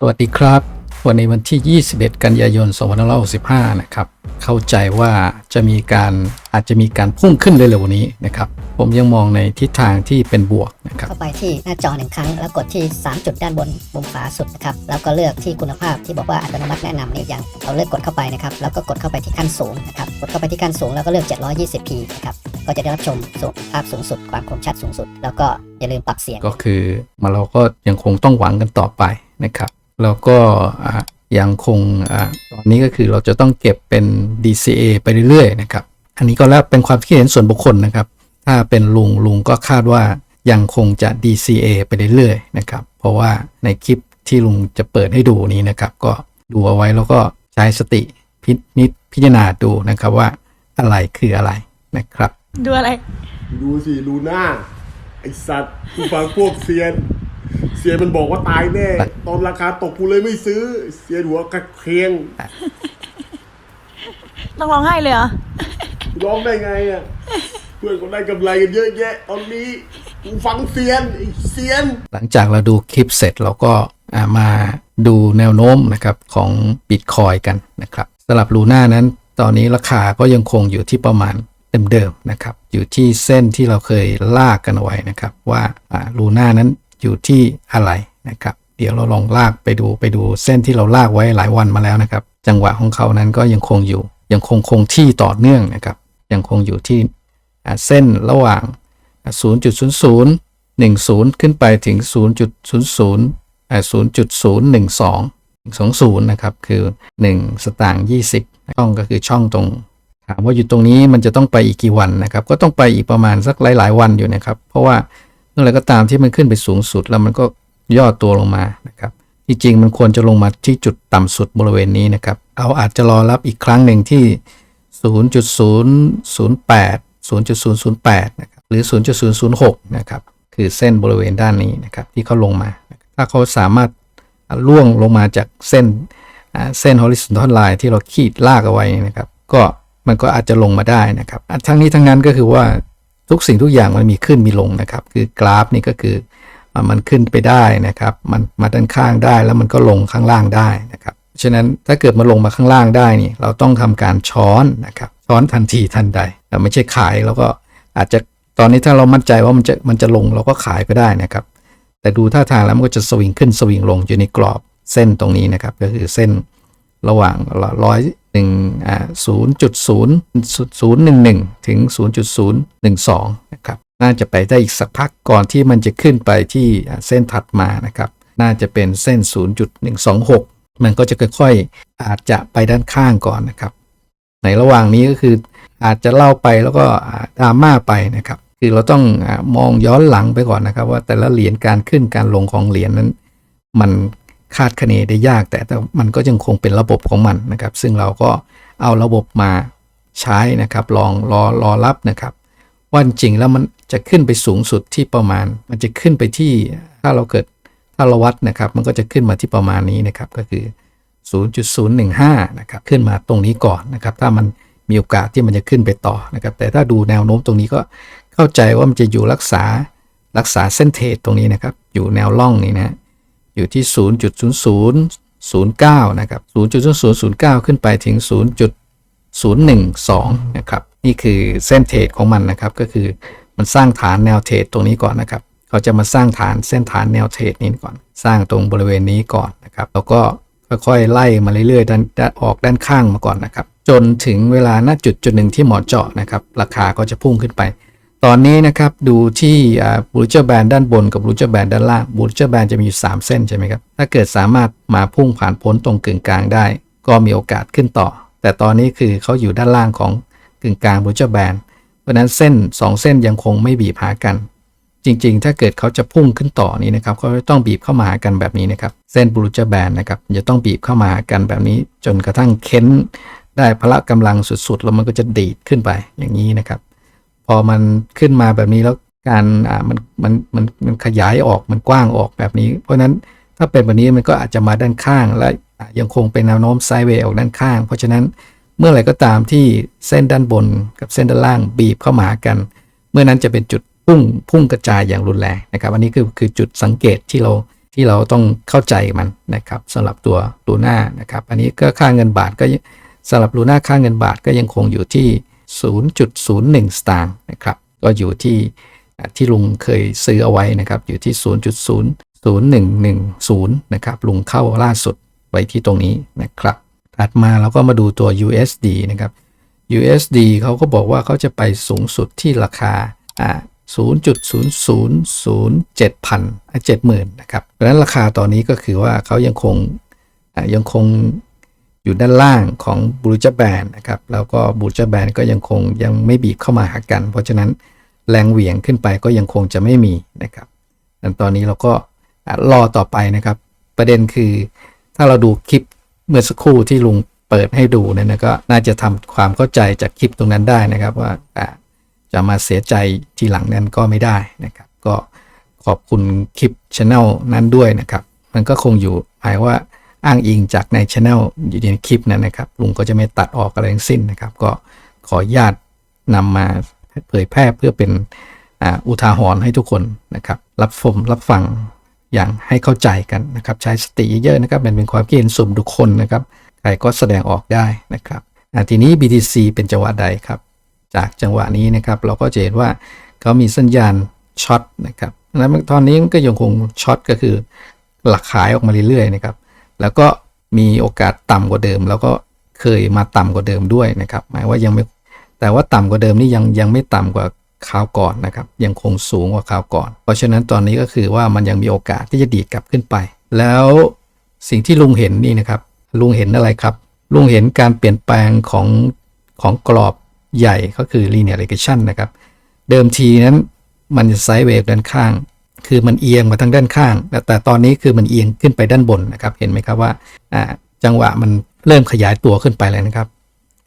สวัสดีครับ วันในวันที่ 21 กันยายน 2565 นะครับ เข้าใจว่าจะมีการอาจจะมีการพุ่งขึ้นเร็วๆนี้นะครับ ผมยังมองในทิศทางที่เป็นบวกนะครับ เข้าไปที่หน้าจอหนึ่งครั้ง แล้วกดที่ 3 จุดด้านบนมุมขวาสุดนะครับ แล้วก็เลือกที่คุณภาพที่บอกว่าอัตโนมัติแนะนำนี่ยังเราเลือกกดเข้าไปนะครับ แล้วก็กดเข้าไปที่ขั้นสูงนะครับ กดเข้าไปที่ขั้นสูงแล้วก็เลือก 720p นะครับ ก็จะได้รับชมสูงภาพสูงสุด ความคมชัดสูงสุด แล้วก็อย่าลืมปรับเสียง ก็คือมาเราก็ยังคงต้องหวังกันต่อไปนะครับ แล้วก็อะยังคงอะตอนนี้ก็คือเราจะต้องเก็บเป็น DCA ไปเรื่อยๆนะครับ อันนี้ก็แล้วเป็นความคิดเห็นส่วนบุคคลนะครับ ถ้าเป็นลุงลุงก็คาดว่ายังคงจะ DCA ไปเรื่อยๆนะครับ เพราะว่าในคลิปที่ลุงจะเปิดให้ดูนี้นะครับ ก็ดูเอาไว้แล้วก็ใช้สติพินิจพิจารณาดูนะครับว่าอะไรคืออะไรนะครับ ดูอะไร ดูสิลูน่าไอสัตว์กูฟังพวกเซียน เซียนมันบอกว่าตายแน่ ตอนราคาตกกูเลยไม่ซื้อเซียนหัวกระเคียงต้องร้องไห้เลยเหรอร้องได้ไงอะ เพื่อนก็ได้กำไรกันเยอะแยะ ตอนนี้กูฟังเซียนไอเซียน หลังจากเราดูคลิปเสร็จเราก็อ่ามาดูแนวโน้มนะครับของบิตคอยกันนะครับสำหรับลูน่านั้น ตอนนี้ราคาก็ยังคงอยู่ที่ประมาณเดิมๆนะครับ อยู่ที่เส้นที่เราเคยลากกันเอาไว้นะครับ ว่าลูน่านั้น อยู่ที่อะไรนะครับ เดี๋ยวเราลองลากไปดูไปดูเส้นที่เราลากไว้หลายวันมาแล้วนะครับ จังหวะของเขานั้นก็ยังคงอยู่ ยังคงคงที่ต่อเนื่องนะครับ ยังคงอยู่ที่เส้นระหว่าง 0.00 10 ขึ้นไปถึง 0.00อ่า0.012 20 นะครับ คือ 1 สตางค์20ช่องก็คือช่องตรงถามว่าอยู่ตรงนี้มันจะต้องไปอีกกี่วันนะครับ ก็ต้องไปอีกประมาณสักหลาย ๆ วันอยู่นะครับ เพราะว่า เมื่อไหรก็ตามที่มันขึ้นไปสูงสุดแล้วมันก็ย่อตัวลงมานะครับจริงๆมันควรจะลงมาที่จุดต่ำสุดบริเวณนี้นะครับ เอาอาจจะรอรับอีกครั้งหนึ่งที่ 0.008 0.008นะครับหรือ 0.006นะครับคือเส้นบริเวณด้านนี้นะครับที่เขาลงมา ถ้าเขาสามารถล่วงลงมาจากเส้นเส้น horizontal line ที่เราขีดลากเอาไว้นะครับ ก็มันก็อาจจะลงมาได้นะครับ ทั้งนี้ทั้งนั้นก็คือว่า ทุกสิ่งทุกอย่างมันมีขึ้นมีลงนะครับ คือกราฟนี่ก็คือมันขึ้นไปได้นะครับ มันมาด้านข้างได้แล้วมันก็ลงข้างล่างได้นะครับฉะนั้นถ้าเกิดมาลงมาข้างล่างได้นี่เราต้องทำการช้อนนะครับ ช้อนทันทีทันใดแต่ไม่ใช่ขายแล้วก็อาจจะตอนนี้ถ้าเรามั่นใจว่ามันจะมันจะลงเราก็ขายไปได้นะครับ แต่ดูท่าทางแล้วมันก็จะสวิงขึ้นสวิงลงอยู่ในกรอบเส้นตรงนี้นะครับ ก็คือเส้น ระหว่างร้อยหนึ่งอ่าศูนย์จุดศูนย์ศูนย์หนึ่งหนึ่งถึงศูนย์จุดศูนย์หนึ่งสองนะครับน่าจะไปได้อีกสักพักก่อนที่มันจะขึ้นไปที่เส้นถัดมานะครับ น่าจะเป็นเส้น 0.126 มันก็จะค่อยๆ อาจจะไปด้านข้างก่อนนะครับ ในระหว่างนี้ก็คืออาจจะเล่าไปแล้วก็อ่าดราม่าไปนะครับ คือเราต้องมองย้อนหลังไปก่อนนะครับ ว่าแต่ละเหรียญการขึ้นการลงของเหรียญนั้น มัน คาดคะเนได้ยาก แต่แต่มันก็ยังคงเป็นระบบของมันนะครับ ซึ่งเราก็เอาระบบมาใช้นะครับ ลองรอรอรับนะครับว่าจริงแล้วมันจะขึ้นไปสูงสุดที่ประมาณ มันจะขึ้นไปที่ถ้าเราเกิดถ้าเราวัดนะครับ มันก็จะขึ้นมาที่ประมาณนี้นะครับ ก็คือ 0.015 นะครับ ขึ้นมาตรงนี้ก่อนนะครับ ถ้ามันมีโอกาสที่มันจะขึ้นไปต่อนะครับ แต่ถ้าดูแนวโน้มตรงนี้ก็เข้าใจว่ามันจะอยู่รักษารักษาเส้นเทรดตรงนี้นะครับ อยู่แนวล่องนี้นะ อยู่ที่ 0.0009 นะครับ 0.0009 ขึ้นไปถึง 0.012 นะครับ นี่คือเส้นเทรดของมันนะครับ ก็คือมันสร้างฐานแนวเทรดตรงนี้ก่อนนะครับ เขาจะมาสร้างฐานเส้นฐานแนวเทรดนี้ก่อน สร้างตรงบริเวณนี้ก่อนนะครับ แล้วก็ค่อยๆไล่มาเรื่อยๆด้านออกด้านข้างมาก่อนนะครับ จนถึงเวลาณจุดจุดหนึ่งที่เหมาะเจาะนะครับ ราคาก็จะพุ่งขึ้นไป ตอนนี้นะครับดูที่บูเจอร์แบนด้านบนกับบูเจอร์แบนด้านล่างบูเจอร์แบนจะมีอยู่ 3 เส้นใช่ไหมครับ ถ้าเกิดสามารถมาพุ่งผ่านพ้นตรงกึ่งกลางได้ ก็มีโอกาสขึ้นต่อ แต่ตอนนี้คือเขาอยู่ด้านล่างของกึ่งกลางบูเจอร์แบนเพราะฉะนั้นเส้น 2 เส้นยังคงไม่บีบหากัน จริงๆ ถ้าเกิดเขาจะพุ่งขึ้นต่อนี้นะครับเขาต้องบีบเข้ามาหากันแบบนี้นะครับ เส้นบูเจอร์แบนนะครับจะต้องบีบเข้ามาหากันแบบนี้ จนกระทั่งเค้น ได้พละกำลังสุดๆแล้วมันก็จะดีดขึ้นไปอย่างนี้นะครับ พอมันขึ้นมาแบบนี้แล้วการอ่ามันมันมันมันขยายออกมันกว้างออกแบบนี้ เพราะฉะนั้นถ้าเป็นแบบนี้มันก็อาจจะมาด้านข้างและยังคงเป็นแนวโน้มไซด์เวย์ออกด้านข้าง เพราะฉะนั้นเมื่อไหร่ก็ตามที่เส้นด้านบนกับเส้นด้านล่างบีบเข้ามาหากัน เมื่อนั้นจะเป็นจุดพุ่งพุ่งกระจายอย่างรุนแรงนะครับ อันนี้คือคือจุดสังเกตที่เราที่เราต้องเข้าใจมันนะครับสำหรับตัวลูน่านะครับ อันนี้ก็ค่าเงินบาทก็สำหรับลูน่าค่าเงินบาทก็ยังคงอยู่ที่ 0.01 สตางค์นะครับ ก็อยู่ที่ที่ลุงเคยซื้อเอาไว้นะครับ อยู่ที่ 0.00110 นะครับ ลุงเข้าล่าสุดไว้ที่ตรงนี้นะครับ ถัดมาเราก็มาดูตัว USD นะครับ USD เขาก็บอกว่าเขาจะไปสูงสุดที่ราคาอ่า0.0007พันเจ็ดหมื่นนะครับ เพราะฉะนั้นราคาตอนนี้ก็คือว่าเขายังคงยังคง อยู่ด้านล่างของบูจแบนนะครับแล้วก็บูจแบนก็ยังคงยังไม่บีบเข้ามาหากัน เพราะฉะนั้นแรงเหวี่ยงขึ้นไปก็ยังคงจะไม่มีนะครับดังตอนนี้เราก็รอต่อไปนะครับ ประเด็นคือ ถ้าเราดูคลิปเมื่อสักครู่ที่ลุงเปิดให้ดูเนี่ยนะก็น่าจะทำความเข้าใจจากคลิปตรงนั้นได้นะครับว่าอ่าจะมาเสียใจทีหลังนั้นก็ไม่ได้นะครับ ก็ขอบคุณคลิปช anel นั้นด้วยนะครับ มันก็คงอยู่หมายว่า อ้างอิงจากในช anel อยู่ในคลิปนั้นนะครับลุงก็จะไม่ตัดออกอะไรทั้งสิ้นนะครับ ก็ขออนุญาตนำมาเผยแพร่เพื่อเป็นอุทาหรณ์ให้ทุกคนนะครับ รับชมรับฟังอย่างให้เข้าใจกันนะครับ ใช้สติเยอะๆนะครับมันเป็นความคิดเห็นส่วนบุคคลนะครับใครก็แสดงออกได้นะครับทีนี้ BTC เป็นจังหวะใดครับ จากจังหวะนี้นะครับเราก็จะเห็นว่าเขามีสัญญาณช็อตนะครับแล้วตอนนี้มันก็ยังคงช็อตก็คือหลักขายออกมาเรื่อยๆนะครับ แล้วก็มีโอกาสต่ำกว่าเดิม แล้วก็เคยมาต่ำกว่าเดิมด้วยนะครับ หมายว่ายังไม่แต่ว่าต่ำกว่าเดิมนี่ยังยังไม่ต่ำกว่าคราวก่อนนะครับยังคงสูงกว่าคราวก่อน เพราะฉะนั้นตอนนี้ก็คือว่ามันยังมีโอกาสที่จะดีดกลับขึ้นไป แล้วสิ่งที่ลุงเห็นนี่นะครับ ลุงเห็นอะไรครับ ลุงเห็นการเปลี่ยนแปลงของของกรอบใหญ่ก็คือ linear regression นะครับ เดิมทีนั้นมันจะไซด์เวฟด้านข้าง คือมันเอียงมาทางด้านข้างแต่แต่ตอนนี้คือมันเอียงขึ้นไปด้านบนนะครับ เห็นไหมครับว่าจังหวะมันเริ่มขยายตัวขึ้นไปเลยนะครับ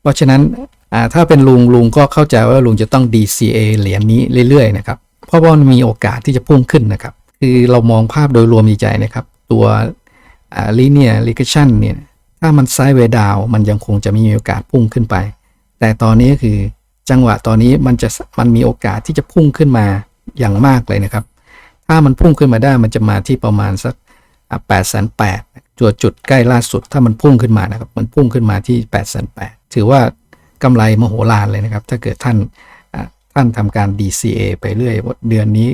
เพราะฉะนั้นถ้าเป็นลุงลุงก็เข้าใจว่าลุงจะต้อง DCA เหรียญนี้เรื่อยๆนะครับ เพราะว่ามันมีโอกาสที่จะพุ่งขึ้นนะครับ คือเรามองภาพโดยรวมใหญ่ๆนะครับ ตัว linear regression เนี่ย ถ้ามันไซด์เวดาวมันยังคงจะมีโอกาสพุ่งขึ้นไป แต่ตอนนี้คือจังหวะตอนนี้มันจะมันมีโอกาสที่จะพุ่งขึ้นมาอย่างมากเลยนะครับ ถ้ามันพุ่งขึ้นมาได้มันจะมาที่ประมาณสักแปดแสนแปดจุดจุดใกล้ล่าสุดถ้ามันพุ่งขึ้นมานะครับมันพุ่งขึ้นมาที่8ปดแสนแปดถือว่ากำไรมโหฬารเลยนะครับ ถ้าเกิดท่านท่านทำการ DCA ไปเรื่อยเดือนนี้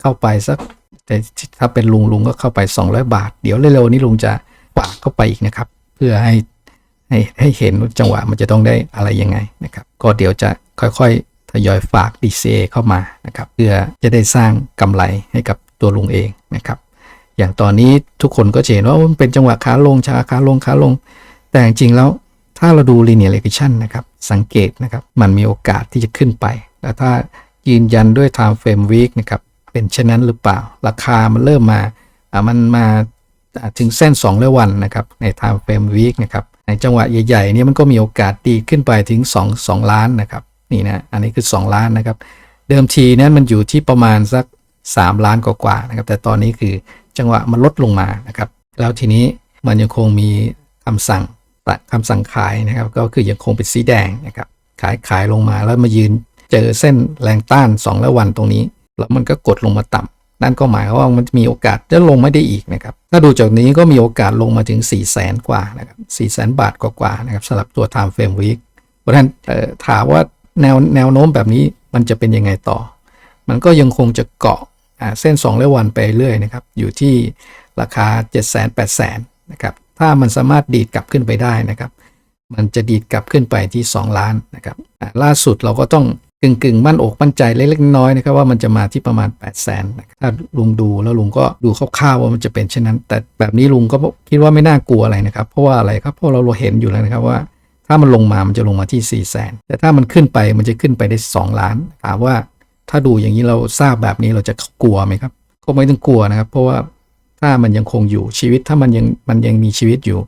เข้าไปสักแต่ถ้าเป็นลุงลุงก็เข้าไป 200 บาท เดี๋ยวเร็วๆนี้ลุงจะฝากเข้าไปอีกนะครับ เพื่อให้ให้ให้เห็นจังหวะมันจะต้องได้อะไรยังไงนะครับ ก็เดี๋ยวจะค่อยๆ ยอยฝาก DCA เข้ามานะครับเพื่อจะได้สร้างกำไรให้กับตัวลุงเองนะครับอย่างตอนนี้ทุกคนก็เห็นว่ามันเป็นจังหวะขาลงชาขาลงขาลง แต่จริงๆแล้วถ้าเราดู linear regression นะครับสังเกตนะครับมันมีโอกาสที่จะขึ้นไปแต่ถ้ายืนยันด้วย time frame week นะครับเป็นเช่นนั้นหรือเปล่า ราคามันเริ่มมาอ่ามันมาถึงเส้น2และวันนะครับใน time frame week นะครับในจังหวะใหญ่ๆนี่มันก็มีโอกาสดีขึ้นไปถึง 2 2 ล้านนะครับ นี่นะอันนี้คือ 2 ล้านนะครับ เดิมทีนั้นมันอยู่ที่ประมาณสัก 3 ล้านกว่าๆนะครับ แต่ตอนนี้คือจังหวะมันลดลงมานะครับ แล้วทีนี้มันยังคงมีคำสั่งคำสั่งขายนะครับ ก็คือยังคงเป็นสีแดงนะครับขายขายลงมาแล้วมายืนเจอเส้นแรงต้าน2และวันตรงนี้ แล้วมันก็กดลงมาต่ำนั่นก็หมายความว่ามันมีโอกาสจะลงไม่ได้อีกนะครับ ถ้าดูจากนี้ก็มีโอกาสลงมาถึง 4 0 0แสนกว่านะครับ4 0 0แสนบาทกว่าๆนะครับสำหรับตัว time frame week เพราะฉะนั้นถามว่า แนวแนวโน้มแบบนี้มันจะเป็นยังไงต่อ มันก็ยังคงจะเกาะเส้น2และวันไปเรื่อยนะครับ อยู่ที่ราคา 7 0 0 0 0 8 0 0 0นะครับ ถ้ามันสามารถดีดกลับขึ้นไปได้นะครับ มันจะดีดกลับขึ้นไปที่ 2 ล้านนะครับล่าสุดเราก็ต้องกึ่งกึ่งมั่นอกมั่นใจเล็กๆน้อยๆนะครับว่ามันจะมาที่ประมาณ 8 0 0แสนนะครับถ้าลุงดูแล้วลุงก็ดูคร่าวๆว่ามันจะเป็นเช่นนั้น แต่แบบนี้ลุงก็คิดว่าไม่น่ากลัวอะไรนะครับ เพราะว่าอะไรครับเพราะเราเห็นอยู่แล้วนะครับว่า ถ้ามันลงมามันจะลงมาที่4 0 0แสนแต่ถ้ามันขึ้นไปมันจะขึ้นไปได้ 2 ล้าน ถามว่าถ้าดูอย่างนี้เราทราบแบบนี้เราจะกลัวไหมครับ ก็ไม่ต้องกลัวนะครับ เพราะว่าถ้ามันยังคงอยู่ชีวิตถ้ามันยังมันยังมีชีวิตอยู่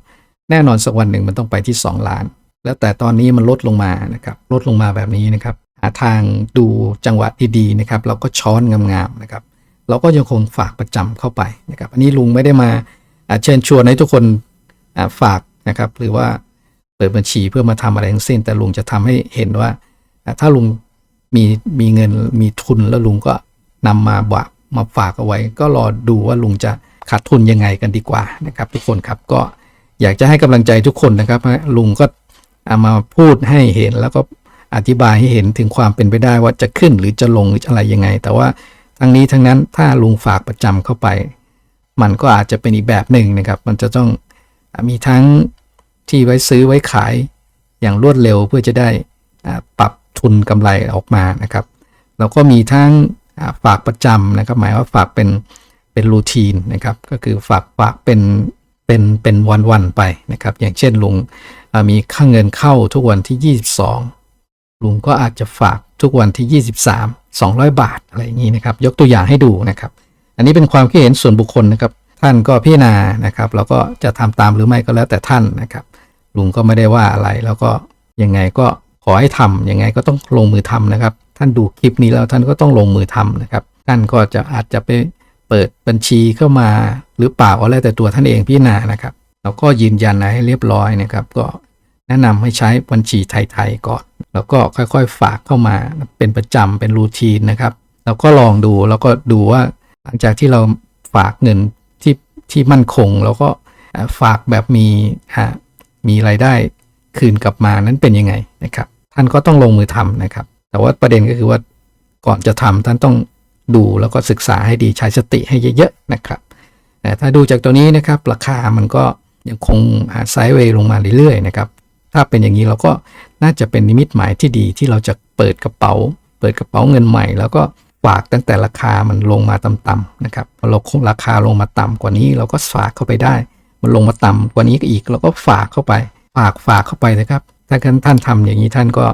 แน่นอนสักวันหนึ่งมันต้องไปที่ 2 ล้าน แล้วแต่ตอนนี้มันลดลงมานะครับลดลงมาแบบนี้นะครับหาทางดูจังหวะดีๆนะครับ เราก็ช้อนงามๆนะครับ เราก็ยังคงฝากประจำเข้าไปนะครับ อันนี้ลุงไม่ได้มาเชิญชวนให้ทุกคนฝากนะครับ หรือว่า เปิดบัญชีเพื่อมาทำอะไรทั้งสิ้น แต่ลุงจะทำให้เห็นว่า ถ้าลุงมีมีเงินมีทุนแล้วลุงก็นำมาบะมาฝากเอาไว้ ก็รอดูว่าลุงจะขาดทุนยังไงกันดีกว่านะครับ ทุกคนครับก็อยากจะให้กำลังใจทุกคนนะครับลุงก็เอามาพูดให้เห็นแล้วก็อธิบายให้เห็นถึงความเป็นไปได้ว่าจะขึ้นหรือจะลงหรืออะไรยังไง แต่ว่าทั้งนี้ทั้งนั้นถ้าลุงฝากประจำเข้าไป มันก็อาจจะเป็นอีกแบบหนึ่งนะครับ มันจะต้องมีทั้ง ที่ไว้ซื้อไว้ขายอย่างรวดเร็วเพื่อจะได้ปรับทุนกำไรออกมานะครับแล้วก็มีทั้งฝากประจำนะครับ หมายว่าฝากเป็นเป็นรูทีนนะครับ ก็คือฝากฝากเป็นเป็นเป็นวันๆไปนะครับ อย่างเช่นลุงมีค่าเงินเข้าทุกวันที่ 22 ลุงก็อาจจะฝากทุกวันที่ 23 200 บาทอะไรอย่างนี้นะครับ ยกตัวอย่างให้ดูนะครับ อันนี้เป็นความคิดเห็นส่วนบุคคลนะครับ ท่านก็พิจารณานะครับ แล้วก็จะทำตามหรือไม่ก็แล้วแต่ท่านนะครับ ลุงก็ไม่ได้ว่าอะไรแล้วก็ยังไงก็ขอให้ทำยังไงก็ต้องลงมือทำนะครับ ท่านดูคลิปนี้แล้วท่านก็ต้องลงมือทำนะครับ ท่านก็จะอาจจะไปเปิดบัญชีเข้ามาหรือเปล่าก็แล้วแต่ตัวท่านเองพิจารณานะครับแล้วก็ยืนยันให้เรียบร้อยนะครับ ก็แนะนำให้ใช้บัญชีไทยๆก่อน แล้วก็ค่อยๆฝากเข้ามาเป็นประจำเป็นรูทีนนะครับแล้วก็ลองดูแล้วก็ดูว่าหลังจากที่เราฝากเงินที่ที่มั่นคง แล้วก็ฝากแบบมีอ่า มีรายได้คืนกลับมานั้นเป็นยังไงนะครับ ท่านก็ต้องลงมือทำนะครับ แต่ว่าประเด็นก็คือว่าก่อนจะทำท่านต้องดูแล้วก็ศึกษาให้ดีใช้สติให้เยอะๆนะครับแต่ถ้าดูจากตัวนี้นะครับราคามันก็ยังคงไซด์เวย์ลงมาเรื่อยๆนะครับถ้าเป็นอย่างนี้เราก็น่าจะเป็นนิมิตหมายที่ดีที่เราจะเปิดกระเป๋า เปิดกระเป๋าเงินใหม่ แล้วก็ฝากตั้งแต่ราคามันลงมาต่ำๆนะครับพอเราคงราคาลงมาต่ำกว่านี้เราก็ฝากเข้าไปได้ มันลงมาต่ำกว่านี้ก็อีกเราก็ฝากเข้าไป ฝากฝากเข้าไปนะครับ ถ้าท่านทำอย่างนี้ท่านก็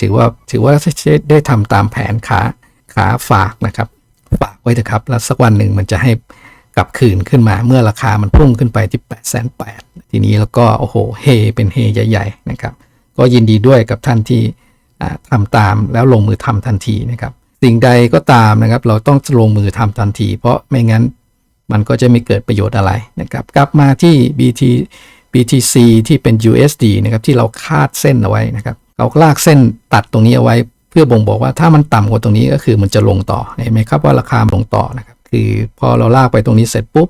ถือว่าถือว่าได้ทำตามแผนขาขาฝากนะครับ ฝากไว้เถอะครับ แล้วสักวันหนึ่งมันจะให้กลับคืนขึ้นมาเมื่อราคามันพุ่งขึ้นไปที่8 8 0 0 0ทีนี้แล้วก็โอ้โหเฮเป็นเฮใหญ่ๆนะครับ ก็ยินดีด้วยกับท่านที่อ่าทำตามแล้วลงมือทำทันทีนะครับ สิ่งใดก็ตามนะครับ เราต้องลงมือทำทันที เพราะไม่งั้น มันก็จะไม่เกิดประโยชน์อะไรนะครับ กลับมาที่ BT BTC ที่เป็น USD นะครับที่เราคาดเส้นเอาไว้นะครับ เราลากเส้นตัดตรงนี้เอาไว้ เพื่อบ่งบอกว่าถ้ามันต่ำกว่าตรงนี้ก็คือมันจะลงต่อเห็นไหมครับว่าราคาลงต่อนะครับ คือพอเราลากไปตรงนี้เสร็จปุ๊บ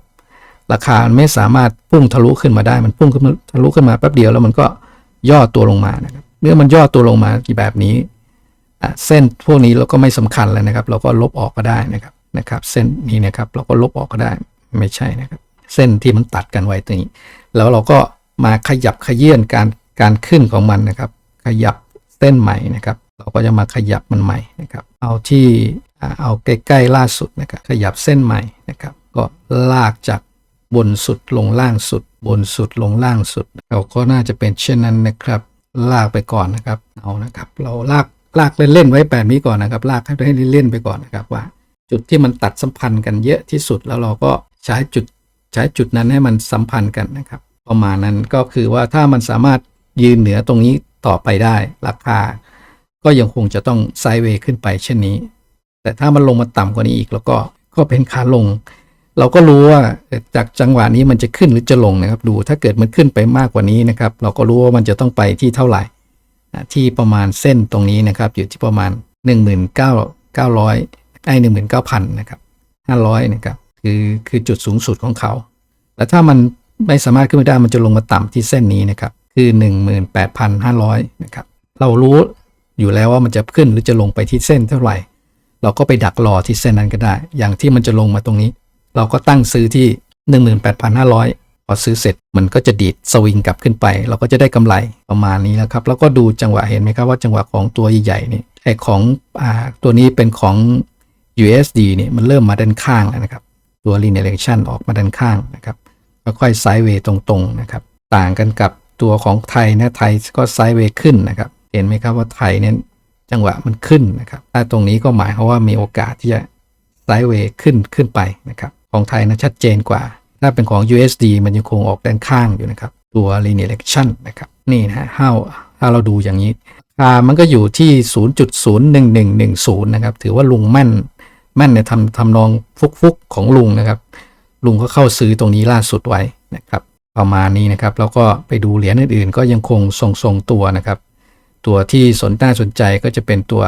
ราคาไม่สามารถพุ่งทะลุขึ้นมาได้ มันพุ่งขึ้นทะลุขึ้นมาแป๊บเดียวแล้วมันก็ย่อตัวลงมานะครับ เมื่อมันย่อตัวลงมาแบบนี้เส้นพวกนี้เราก็ไม่สำคัญแล้วนะครับ เราก็ลบออกก็ได้นะครับนะครับ เส้นนี้นะครับเราก็ลบออกก็ได้ ไม่ใช่นะครับ เส้นที่มันตัดกันไว้ตรงนี้ แล้วเราก็มาขยับขยื่นการการขึ้นของมันนะครับ ขยับเส้นใหม่นะครับ เราก็จะมาขยับมันใหม่นะครับ เอาที่เอาใกล้ๆล่าสุดนะครับ ขยับเส้นใหม่นะครับ ก็ลากจากบนสุดลงล่างสุด บนสุดลงล่างสุด เราก็น่าจะเป็นเช่นนั้นนะครับ ลากไปก่อนนะครับ เอานะครับ เราลากลากเล่นๆไว้แบบนี้ก่อนนะครับ ลากให้เล่นๆไปก่อนนะครับว่า จุดที่มันตัดสัมพันธ์กันเยอะที่สุดแล้วเราก็ ใช้จุดใช้จุดนั้นให้มันสัมพันธ์กันนะครับ ประมาณนั้นก็คือว่าถ้ามันสามารถยืนเหนือตรงนี้ต่อไปได้ ราคา ก็ยังคงจะต้องไซด์เวย์ขึ้นไปเช่นนี้ แต่ถ้ามันลงมาต่ำกว่านี้อีก แล้วก็ก็เป็นขาลง เราก็รู้ว่าจากจังหวะนี้มันจะขึ้นหรือจะลงนะครับ ดูถ้าเกิดมันขึ้นไปมากกว่านี้นะครับ เราก็รู้ว่ามันจะต้องไปที่เท่าไหร่ที่ประมาณเส้นตรงนี้นะครับ อยู่ที่ประมาณ 19,900ไอ้19,000นะครับ500นะครับ คือคือจุดสูงสุดของเขาแล้วถ้ามันไม่สามารถขึ้นไปได้มันจะลงมาต่ำที่เส้นนี้นะครับคือ 18,500นะครับเรารู้อยู่แล้วว่ามันจะขึ้นหรือจะลงไปที่เส้นเท่าไหร่ เราก็ไปดักรอที่เส้นนั้นก็ได้ อย่างที่มันจะลงมาตรงนี้ เราก็ตั้งซื้อที่ 18,500 พอซื้อเสร็จมันก็จะดีดสวิงกลับขึ้นไป เราก็จะได้กำไรประมาณนี้แล้วครับ แล้วก็ดูจังหวะเห็นไหมครับว่าจังหวะของตัวใหญ่ๆนี่ไอของอตัวนี้เป็นของ USD เนี่ยมันเริ่มมาด้านข้างแล้วนะครับ ตัว linear action ออกมาด้านข้างนะครับค่อยๆไซด์เวย์ตรงๆนะครับต่างกันกับตัวของไทยนะไทยก็ไซด์เวย์ขึ้นนะครับ เห็นไหมครับว่าไทยเนี่ยจังหวะมันขึ้นนะครับถ้าตรงนี้ก็หมายความว่ามีโอกาสที่จะไซด์เวย์ขึ้นขึ้นไปนะครับของไทยนะชัดเจนกว่า ถ้าเป็นของ USD มันยังคงออกด้านข้างอยู่นะครับ ตัว linear action นะครับนี่นะฮะถ้าถ้าเราดูอย่างนี้ราคามันก็อยู่ที่ 0.01110 นะครับ ถือว่าลุงแม่น แม่นในทำทำนองฟุกๆของลุงนะครับ ลุงก็เข้าซื้อตรงนี้ล่าสุดไว้นะครับประมาณนี้นะครับ แล้วก็ไปดูเหรียญอื่นๆ ก็ยังคงทรงๆตัวนะครับ ตัวที่สนน่าสนใจก็จะเป็นตัว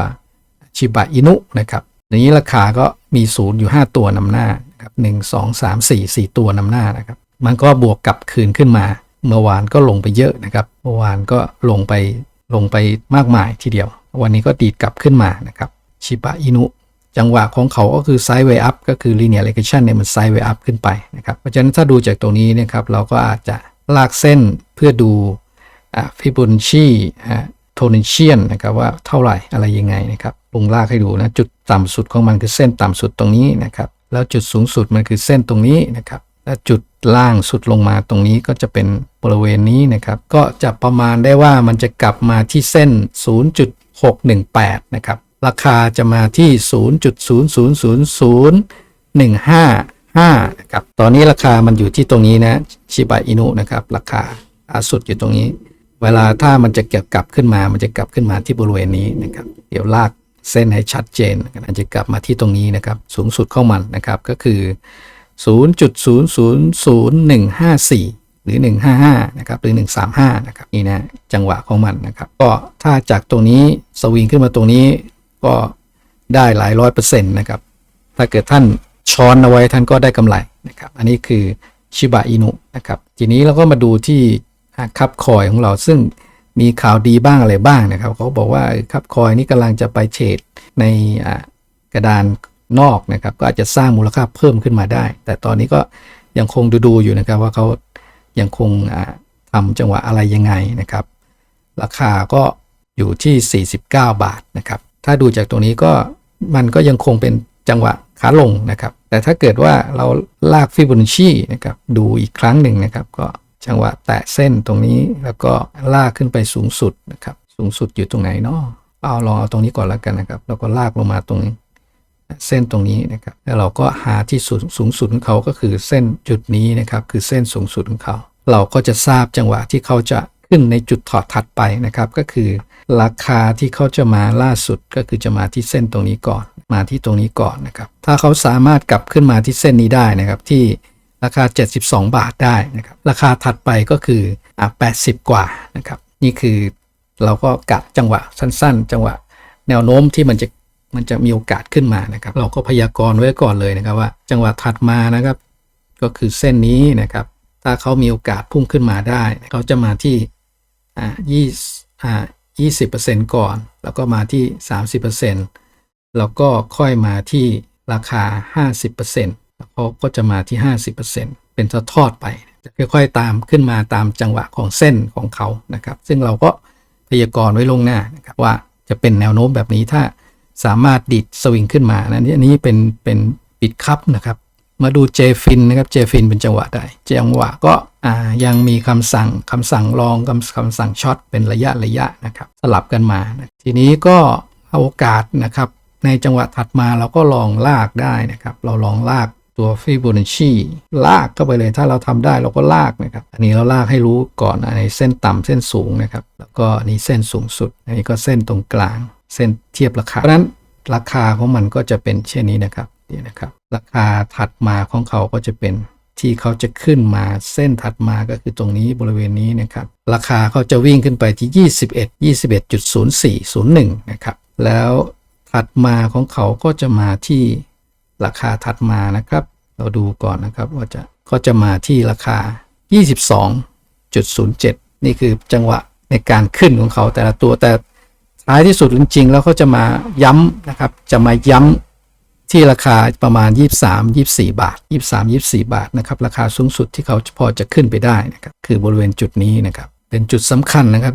ชิบะอินุนะครับในนี้ราคาก็มีศูนย์อยู่ 5 ตัวนำหน้าครับหนึ่งสองสามสี่สี่ตัวนำหน้านะครับ มันก็บวกกลับคืนขึ้นมา เมื่อวานก็ลงไปเยอะนะครับ เมื่อวานก็ลงไปลงไปมากมายทีเดียว วันนี้ก็ดีดกลับขึ้นมานะครับชิบะอินุ จังหวะของเขาก็คือไซด์เวย์อัพก็คือ linear regression เนี่ยมันไซด์เวย์อัพขึ้นไปนะครับ เพราะฉะนั้นถ้าดูจากตรงนี้นะครับเราก็อาจจะลากเส้นเพื่อดูฟิบูนชีโทนิเชียนนะครับว่าเท่าไหร่อะไรยังไงนะครับลงลากให้ดูนะ จุดต่ำสุดของมันคือเส้นต่ำสุดตรงนี้นะครับ แล้วจุดสูงสุดมันคือเส้นตรงนี้นะครับ และจุดล่างสุดลงมาตรงนี้ก็จะเป็นบริเวณนี้นะครับ ก็จะประมาณได้ว่ามันจะกลับมาที่เส้น 0.618 นะครับ ราคาจะมาที่ 0.0000155นะครับ ตอนนี้ราคามันอยู่ที่ตรงนี้นะชิบะอินุนะครับ ราคาอาสุดอยู่ตรงนี้ เวลาถ้ามันจะเก็บกลับขึ้นมา มันจะกลับขึ้นมาที่บริเวณนี้นะครับ เดี๋ยวลากเส้นให้ชัดเจนมันจะกลับมาที่ตรงนี้นะครับ สูงสุดเของมันนะครับ ก็คือ 0.000154หรือ 155 นะครับ หรือ 135 นะครับ นี่นะ จังหวะของมันนะครับ ก็ถ้าจากตรงนี้สวิงขึ้นมาตรงนี้ ก็ได้หลายร้อยเปอร์เซ็นต์นะครับ ถ้าเกิดท่านช้อนเอาไว้ท่านก็ได้กำไรนะครับ อันนี้คือชิบะอินุนะครับ ทีนี้เราก็มาดูที่คับคอยของเราซึ่งมีข่าวดีบ้างอะไรบ้างนะครับ เขาบอกว่าคับคอยนี้กำลังจะไปเทรดในกระดานนอกนะครับ ก็อาจจะสร้างมูลค่าเพิ่มขึ้นมาได้ แต่ตอนนี้ก็ยังคงดูๆอยู่นะครับว่าเขายังคงอ่าทำจังหวะอะไรยังไงนะครับ ราคาก็อยู่ที่ 49 บาทนะครับ ถ้าดูจากตรงนี้ก็มันก็ยังคงเป็นจังหวะขาลงนะครับ แต่ถ้าเกิดว่าเราลากฟิโบนัชชีนะครับดูอีกครั้งหนึ่งนะครับ ก็จังหวะแตะเส้นตรงนี้แล้วก็ลากขึ้นไปสูงสุดนะครับ สูงสุดอยู่ตรงไหนเนาะเอาลองเอาตรงนี้ก่อนแล้วกันนะครับ แล้วก็ลากลงมาตรงนี้เส้นตรงนี้นะครับ แล้วเราก็หาที่สูงสูงสุดของเขาก็คือเส้นจุดนี้นะครับ คือเส้นสูงสุดของเขา เราก็จะทราบจังหวะที่เขาจะขึ้นในจุดถอดถัดไปนะครับ ก็คือ ราคาที่เขาจะมาล่าสุดก็คือจะมาที่เส้นตรงนี้ก่อน มาที่ตรงนี้ก่อนนะครับ ถ้าเขาสามารถกลับขึ้นมาที่เส้นนี้ได้นะครับ ที่ราคา 72 บาทได้นะครับ ราคาถัดไปก็คืออะ80 กว่านะครับ นี่คือเราก็กะจังหวะสั้น ๆ จังหวะแนวโน้มที่มันจะมันจะมีโอกาสขึ้นมานะครับ เราก็พยากรณ์ไว้ก่อนเลยนะครับว่า จังหวะถัดมานะครับ ก็คือเส้นนี้นะครับ ถ้าเขามีโอกาสพุ่งขึ้นมาได้ เขาจะมาที่อ่ายี่อ่า ยี่สิบเปอร์เซ็นต์ก่อน แล้วก็มาที่สามสิบเปอร์เซ็นต์แล้วก็ค่อยมาที่ราคาห้าสิบเปอร์เซ็นต์แล้วเขาก็จะมาที่ห้าสิบเปอร์เซ็นต์เป็นทอดไป จะค่อยๆตามขึ้นมาตามจังหวะของเส้นของเขานะครับ ซึ่งเราก็พยากรณ์ไว้ลงหน้านะครับว่าจะเป็นแนวโน้มแบบนี้ถ้าสามารถดิดสวิงขึ้นมานะนี่อันนี้เป็นเป็นปิดคับนะครับ มาดูเจฟินนะครับเจฟินเป็นจังหวะใดจังหวะก็ยังมีคำสั่งคำสั่งรองคำคำสั่งช็อตเป็นระยะระยะนะครับ สลับกันมานะทีนี้ก็เอาโอกาสนะครับ ในจังหวะถัดมาเราก็ลองลากได้นะครับ เราลองลากตัวฟิโบนัชชีลากเข้าไปเลยถ้าเราทำได้เราก็ลากนะครับ อันนี้เราลากให้รู้ก่อนในเส้นต่ำเส้นสูงนะครับ แล้วก็อันนี้เส้นสูงสุด อันนี้ก็เส้นตรงกลาง เส้นเทียบราคาเพราะนั้นราคาของมันก็จะเป็นเช่นนี้นะครับ นี่นะครับ ราคาถัดมาของเขาก็จะเป็นที่เขาจะขึ้นมาเส้นถัดมาก็คือตรงนี้บริเวณนี้นะครับ ราคาเขาจะวิ่งขึ้นไปที่ 21 21.0401 นะครับ แล้วถัดมาของเขาก็จะมาที่ราคาถัดมานะครับ เราดูก่อนนะครับว่าจะก็จะมาที่ราคา 22.07 นี่คือจังหวะในการขึ้นของเขาแต่ละตัวแต่ท้ายที่สุดจริงๆ แล้วเขาจะมาย้ำนะครับ จะมาย้ำ ที่ราคาประมาณ 23 24 บาท 23 24 บาทนะครับราคาสูงสุดที่เขาพอจะขึ้นไปได้นะครับคือบริเวณจุดนี้นะครับเป็นจุดสำคัญนะครับ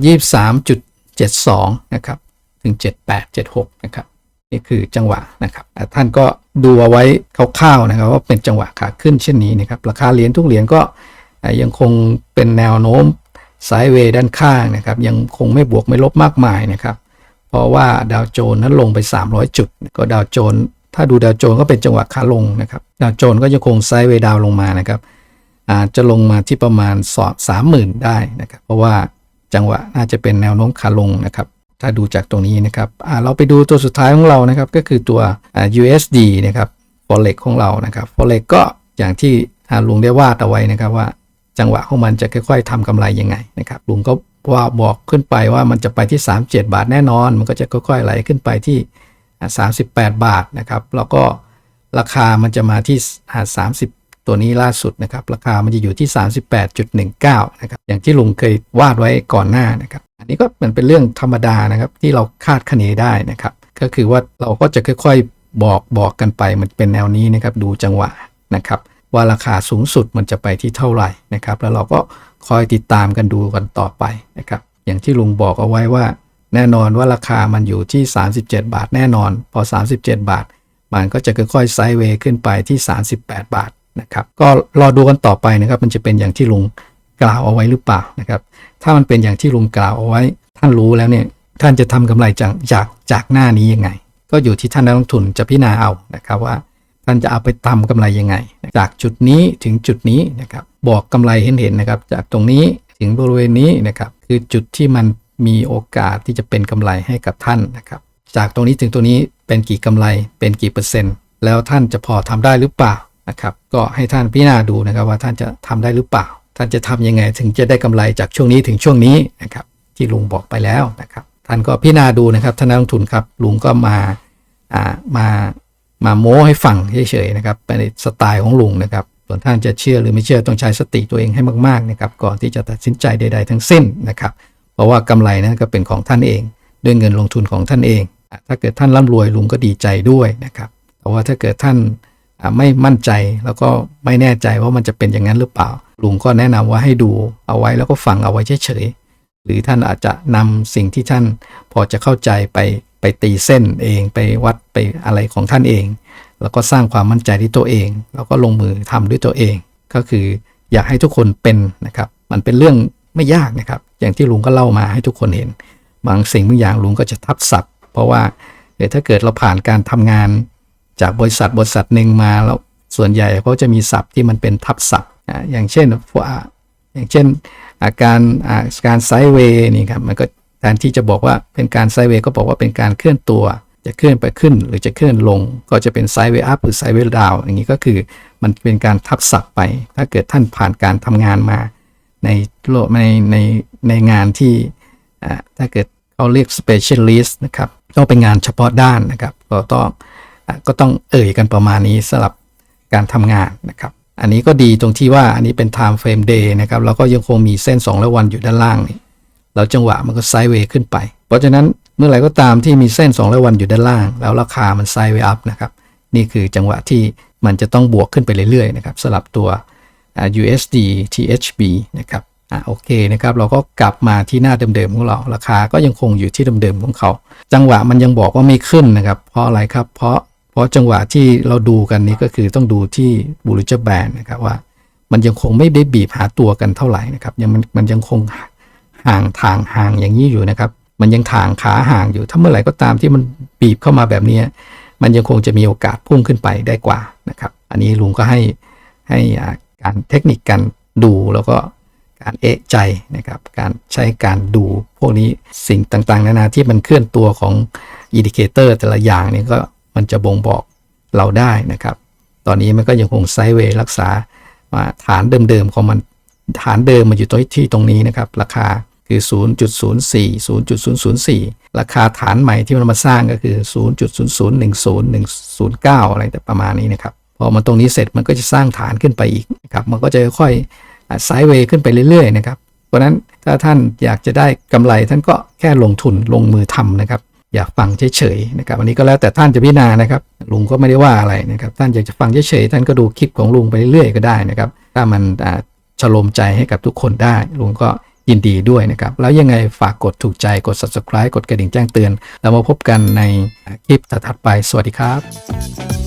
23.72นะครับถึง 78 76นะครับนี่คือจังหวะนะครับท่านก็ดูเอาไว้คร่าวๆนะครับว่าเป็นจังหวะขาขึ้นเช่นนี้นะครับราคาเหรียญทุกเหรียญก็ยังคงเป็นแนวโน้มไซด์เวย์ด้านข้างนะครับยังคงไม่บวกไม่ลบมากมายนะครับเพราะว่าดาวโจนส์นั้นลงไป 300 จุด ก็ดาวโจนส์ ถ้าดูดาวโจนก็เป็นจังหวะขาลงนะครับ ดาวโจนก็ยังคงไซด์เวดาวลงมานะครับ อาจจะลงมาที่ประมาณสามหมื่นได้นะครับ เพราะว่าจังหวะน่าจะเป็นแนวโน้มขาลงนะครับ ถ้าดูจากตรงนี้นะครับเราไปดูตัวสุดท้ายของเรานะครับ ก็คือตัว USD นะครับ forex ของเรานะครับ forex ก็อย่างที่าลุงได้วาดเอาไว้นะครับว่าจังหวะของมันจะค่อยๆทำกำไรยังไงนะครับลุงก็ว่าบอกขึ้นไปว่ามันจะไปที่ 37 บาทแน่นอน มันก็จะค่อยๆไหลขึ้นไปที่ 38 บาทนะครับ แล้วก็ราคามันจะมาที่ 30 ตัวนี้ล่าสุดนะครับ ราคามันจะอยู่ที่ 38.19 นะครับ อย่างที่ลุงเคยวาดไว้ก่อนหน้านะครับ อันนี้ก็มันเป็นเรื่องธรรมดานะครับที่เราคาดคะเนได้นะครับ ก็คือว่าเราก็จะค่อยๆบอกบอกกันไปมันเป็นแนวนี้นะครับ ดูจังหวะนะครับ ว่าราคาสูงสุดมันจะไปที่เท่าไหร่นะครับ แล้วเราก็คอยติดตามกันดูกันต่อไปนะครับ อย่างที่ลุงบอกเอาไว้ว่า แน่นอนว่าราคามันอยู่ที่ 37 บาทแน่นอน พอ 37 บาท มันก็จะค่อยๆไซด์เวย์ขึ้นไปที่ 38 บาทนะครับ ก็รอดูกันต่อไปนะครับ มันจะเป็นอย่างที่ลุงกล่าวเอาไว้หรือเปล่านะครับ ถ้ามันเป็นอย่างที่ลุงกล่าวเอาไว้ ท่านรู้แล้วเนี่ย ท่านจะทำกำไรจากจากจากหน้านี้ยังไง ก็อยู่ที่ท่านนักลงทุนจะพิจารณาเอานะครับว่าท่านจะเอาไปทำกำไรยังไง จากจุดนี้ถึงจุดนี้นะครับ บอกกำไรเห็นๆนะครับ จากตรงนี้ถึงบริเวณนี้นะครับ คือจุดที่มัน มีโอกาสที่จะเป็นกำไรให้กับท่านนะครับ จากตรงนี้ถึงตรงนี้เป็นกี่กำไรเป็นกี่เปอร์เซ็นต์ แล้วท่านจะพอทำได้หรือเปล่านะครับ ก็ให้ท่านพิจารณาดูนะครับว่าท่านจะทำได้หรือเปล่า ท่านจะทำยังไงถึงจะได้กำไรจากช่วงนี้ถึงช่วงนี้นะครับ ที่ลุงบอกไปแล้วนะครับ ท่านก็พิจารณาดูนะครับท่านนักลงทุนครับลุงก็มาอ่ามามาโม้ให้ฟังเฉยๆนะครับเป็นสไตล์ของลุงนะครับส่วนท่านจะเชื่อหรือไม่เชื่อต้องใช้สติตัวเองให้มากๆนะครับก่อนที่จะตัดสินใจใด ๆ ทั้งสิ้นนะครับ เพราะว่ากำไรนั้นก็เป็นของท่านเอง ด้วยเงินลงทุนของท่านเอง ถ้าเกิดท่านร่ำรวยลุงก็ดีใจด้วยนะครับแต่ว่าถ้าเกิดท่านไม่มั่นใจแล้วก็ไม่แน่ใจว่ามันจะเป็นอย่างนั้นหรือเปล่า ลุงก็แนะนำว่าให้ดูเอาไว้แล้วก็ฟังเอาไว้เฉยๆหรือท่านอาจจะนำสิ่งที่ท่านพอจะเข้าใจไปไปตีเส้นเองไปวัดไปอะไรของท่านเอง แล้วก็สร้างความมั่นใจที่ตัวเอง แล้วก็ลงมือทำด้วยตัวเอง ก็คืออยากให้ทุกคนเป็นนะครับ มันเป็นเรื่อง ไม่ยากนะครับ อย่างที่ลุงก็เล่ามาให้ทุกคนเห็น บางสิ่งบางอย่างลุงก็จะทับศัพท์ เพราะว่าเดี๋ยวถ้าเกิดเราผ่านการทำงานจากบริษัทบริษัทหนึ่งมาแล้วส่วนใหญ่เขาจะมีศัพท์ที่มันเป็นทับศัพท์อย่างเช่นอ่าอย่างเช่นอาการอาการไซด์เวย์นี่ครับมันก็แทนที่จะบอกว่าเป็นการไซด์เวย์ก็บอกว่าเป็นการเคลื่อนตัว จะเคลื่อนไปขึ้นหรือจะเคลื่อนลง ก็จะเป็นไซด์เวย์อัพหรือไซด์เวย์ดาวอย่างนี้ก็คือมันเป็นการทับศัพท์ไป ถ้าเกิดท่านผ่านการทำงานมา ในโลกในในในงานที่ถ้าเกิดเขาเรียก specialist นะครับก็เป็นงานเฉพาะด้านนะครับก็ต้องอก็ต้องเอ่ยกันประมาณนี้สำหรับการทำงานนะครับ อันนี้ก็ดีตรงที่ว่าอันนี้เป็น time frame day นะครับแล้วก็ยังคงมีเส้น2และวันอยู่ด้านล่างนี่แล้วจังหวะมันก็ไซด์เวย์ขึ้นไป เพราะฉะนั้นเมื่อไหร่ก็ตามที่มีเส้น2และวันอยู่ด้านล่าง แล้วราคามันไซด์เวย์อัพนะครับ นี่คือจังหวะที่มันจะต้องบวกขึ้นไปเรื่อยๆนะครับสำหรับตัว USD THB นะครับอ่าโอเคนะครับเราก็กลับมาที่หน้าเดิมๆของเรา ราคาก็ยังคงอยู่ที่เดิมๆของเขา จังหวะมันยังบอกว่าไม่ขึ้นนะครับ เพราะอะไรครับ เพราะเพราะจังหวะที่เราดูกันนี้ก็คือต้องดูที่บูริจแบนนะครับว่า มันยังคงไม่ได้บีบหาตัวกันเท่าไหร่นะครับยังมันมันยังคงห่างทางห่างอย่างนี้อยู่นะครับ มันยังทางขาห่างอยู่ถ้าเมื่อไหร่ก็ตามที่มันบีบเข้ามาแบบนี้มันยังคงจะมีโอกาสพุ่งขึ้นไปได้กว่านะครับ อันนี้ลุงก็ให้ให้อ่า การเทคนิคการดูแล้วก็การเอะใจนะครับ การใช้การดูพวกนี้สิ่งต่างๆ นานาที่มันเคลื่อนตัวของอินดิเคเตอร์แต่ละอย่างนี่ก็มันจะบ่งบอกเราได้นะครับ ตอนนี้มันก็ยังคงไซด์เวย์รักษามาฐานเดิมๆของมันฐานเดิมมันอยู่ตรงที่ตรงนี้นะครับ ราคาคือ 0.04 0.004 ราคาฐานใหม่ที่มันมาสร้างก็คือ 0.0010109 อะไรแต่ประมาณนี้นะครับ พอมันตรงนี้เสร็จมันก็จะสร้างฐานขึ้นไปอีกนะครับมันก็จะค่อยๆไซด์เวย์ขึ้นไปเรื่อยๆนะครับเพราะนั้นถ้าท่านอยากจะได้กำไรท่านก็แค่ลงทุนลงมือทำนะครับ อย่าฟังเฉยๆนะครับอันนี้ก็แล้วแต่ท่านจะพิจารณานะครับ ลุงก็ไม่ได้ว่าอะไรนะครับ ท่านอยากจะฟังเฉยๆท่านก็ดูคลิปของลุงไปเรื่อยๆก็ได้นะครับ ถ้ามันอ่าชโลมใจให้กับทุกคนได้ ลุงก็ยินดีด้วยนะครับ แล้วยังไงฝากกดถูกใจกด subscribe กดกระดิ่งแจ้งเตือน แล้วมาพบกันในคลิปถัดๆไป สวัสดีครับ